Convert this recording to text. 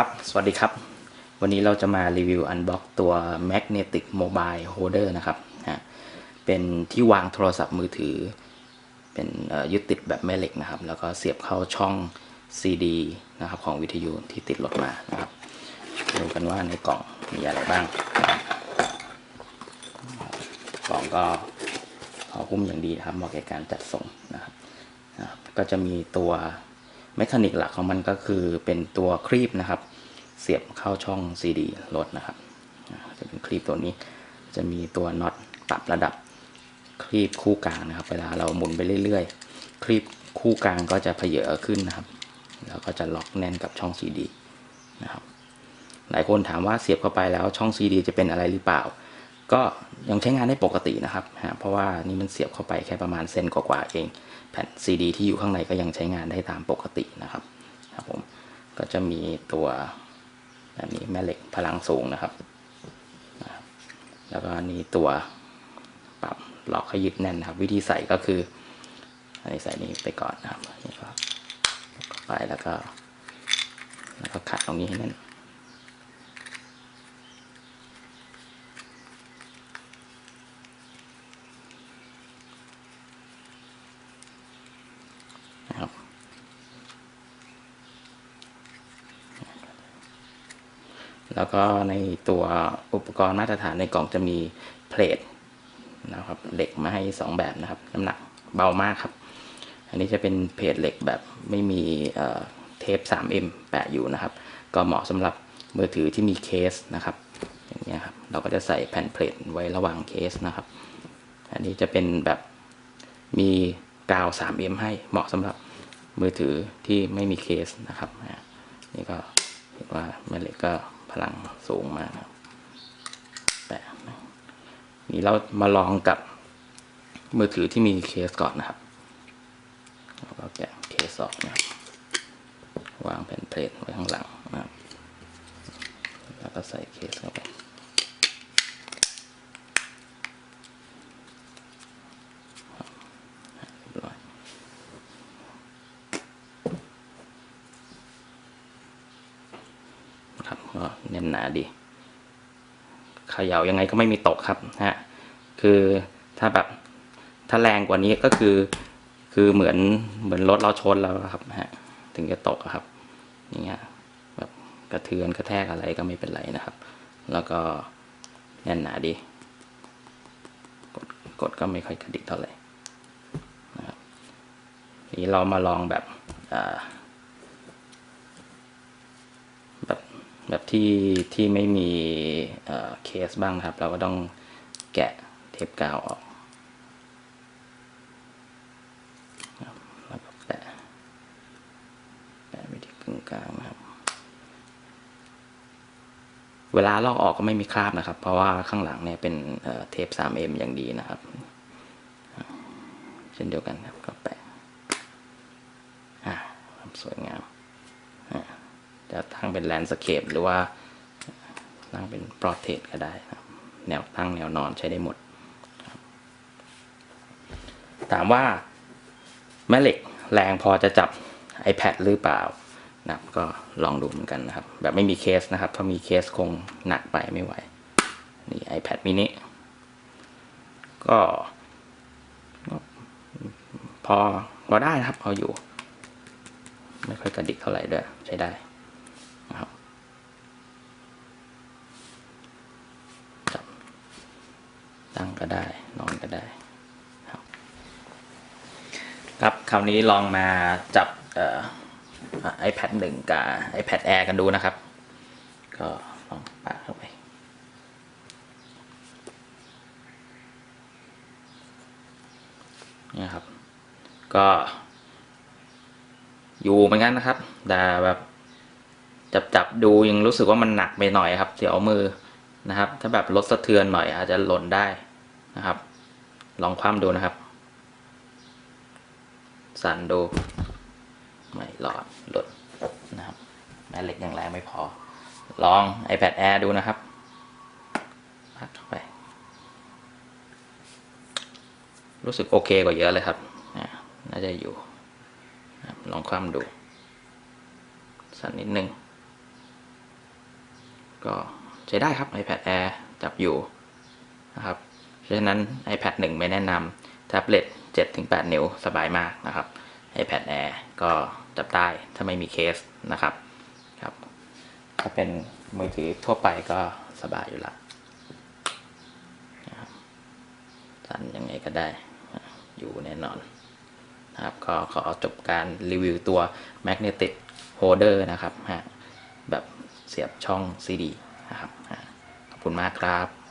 ครับ สวัสดีครับ วันนี้เราจะมารีวิวอันบ็อกตัว Magnetic Mobile Holder นะครับฮะเป็นที่วางโทรศัพท์มือถือ เป็นยึดติดแบบแม่เหล็กนะครับ แล้วก็เสียบเข้าช่อง CD นะครับของวิทยุที่ติดรถมานะครับ ดูกันว่าในกล่องมีอะไรบ้าง กล่องก็ห่อหุ้มอย่างดีครับเหมาะแก่การจัดส่งนะครับ ก็จะมีตัว เมคานิกหลักของมันก็คือเป็นตัวครีบนะครับ เสียบเข้าช่อง CD รถนะครับ จะเป็นครีบตัวนี้ จะมีตัวน็อตปรับระดับครีบคู่กลางนะครับ เวลาเราหมุนไปเรื่อยๆ ครีบคู่กลางก็จะเพเยอขึ้นนะครับ แล้วก็จะล็อกแน่นกับช่อง CD นะครับ หลายคนถามว่าเสียบเข้าไปแล้วช่อง CD จะเป็นอะไรหรือเปล่า ก็ยังใช้งานได้ปกตินะครับฮะเพราะว่านี่มันเสียบเข้าไปแค่ประมาณเซนกว่าๆเอง แผ่น CD ที่อยู่ข้างในก็ยังใช้งานได้ตามปกตินะครับครับผมก็จะมีตัวแบบนี้แม่เหล็กพลังสูงนะครับ แล้วก็นี่ตัวปรับล็อกให้ยึดแน่นนะครับ วิธีใส่ก็คืออันนี้ใส่นี้ไปก่อนนะครับนี่ก็ไปแล้วก็ แล้วก็ขัดตรงนี้ให้แน่น นะครับ แล้วก็ในตัวอุปกรณ์มาตรฐานในกล่องจะมีเพลทนะครับเหล็กมาให้สองแบบนะครับ น้ำหนักเบามากครับ อันนี้จะเป็นเพลทเหล็กแบบไม่มีเอ่อเทป 3M แปะอยู่นะครับ ก็เหมาะสำหรับมือถือที่มีเคสนะครับอย่างเงี้ยครับเราก็จะใส่แผ่นเพลทไว้ระหว่างเคสนะครับ อันนี้จะเป็นแบบมีกาว 3M ให้เหมาะสำหรับมือถือที่ไม่มีเคสนะครับนี่ก็เห็นว่าแม่เหล็กก็ พลังสูงมากครับแต่นี่เรามาลองกับมือถือที่มีเคสก่อนนะครับเราก็แกะเคสออกนะวางแผ่นเพลทไว้ข้างหลังนะครับ แล้วก็ใส่เคสเข้าไป เรียบร้อยครับก็ แน่นหนาดีเขย่ายังไงก็ไม่มีตกครับฮะคือถ้าแบบถ้าแรงกว่านี้ก็คือ คือเหมือนเหมือนรถเราชนแล้วครับฮะถึงจะตกครับอย่างเงี้ยแบบกระเทือนกระแทกอะไรก็ไม่เป็นไรนะครับ แล้วก็แน่นหนาดี กดกดก็ไม่ค่อยกระดิกเท่าไหร่ทีนี้เรามาลองแบบอ่า แบบที่ที่ไม่มีเเคสบ้างครับ เราก็ต้องแกะเทปกาวออกครับแล้วก็แปะแปะไปที่กึ่งกลางนะครับ เวลาลอกออกก็ไม่มีคราบนะครับ เพราะว่าข้างหลังเนี่ยเป็นเเทป 3M อย่างดีนะครับ เช่นเดียวกันครับก็แปะอ่าสวยงาม จะตั้งเป็นแลนด์สเคปหรือว่าตั้งเป็นปรอเทรก็ได้นะครับแนวตั้งแนวนอนใช้ได้หมด ถามว่าแม่เหล็กแรงพอจะจับ iPad หรือเปล่านะครับก็ลองดูเหมือนกันนะครับ แบบไม่มีเคสนะครับ ถ้ามีเคสคงหนักไปไม่ไหว นี่ iPad mini ก็พอพอได้นะครับพออยู่ ไม่ค่อยกระดิกเท่าไหร่ด้วย ใช้ได้นะครับจับ ตั้งก็ได้ นอนก็ได้ครับครับคราวนี้ลองมาจับเอ่อ iPad หนึ่งกับ iPad Air กันดูนะครับ ก็ลองปาเข้าไปนี่ครับ ก็อยู่เหมือนกันนะครับ แต่แบบจับจับดูยังรู้สึกว่ามันหนักไปหน่อยครับเสียวมือ นะครับ ถ้าแบบลดสะเทือนหน่อยอาจจะหล่นได้นะครับ ลองคว่ำดูนะครับ สั่นดู ไม่รอดหลุดนะครับแม่เหล็กยังแรงไม่พอ ลอง iPad Air ดูนะครับพัดเข้าไป รู้สึกโอเคกว่าเยอะเลยครับ น่าจะอยู่ ลองคว่ำดู สั่นนิดนึง ก็ ใช้ได้ครับ iPad Air จับอยู่นะครับเพราะฉะนั้น iPad 1 ไม่แนะนำแท็บเล็ต7-8 นิ้วสบายมากนะครับ iPad Air ก็จับได้ถ้าไม่มีเคสนะครับครับถ้าเป็นมือถือทั่วไปก็สบายอยู่ละนะครับสั่นยังไงก็ได้อยู่แน่นอนนะครับก็ขอจบการรีวิวตัว Magnetic Holder นะครับ แบบเสียบช่อง CD นะครับขอบคุณมากครับ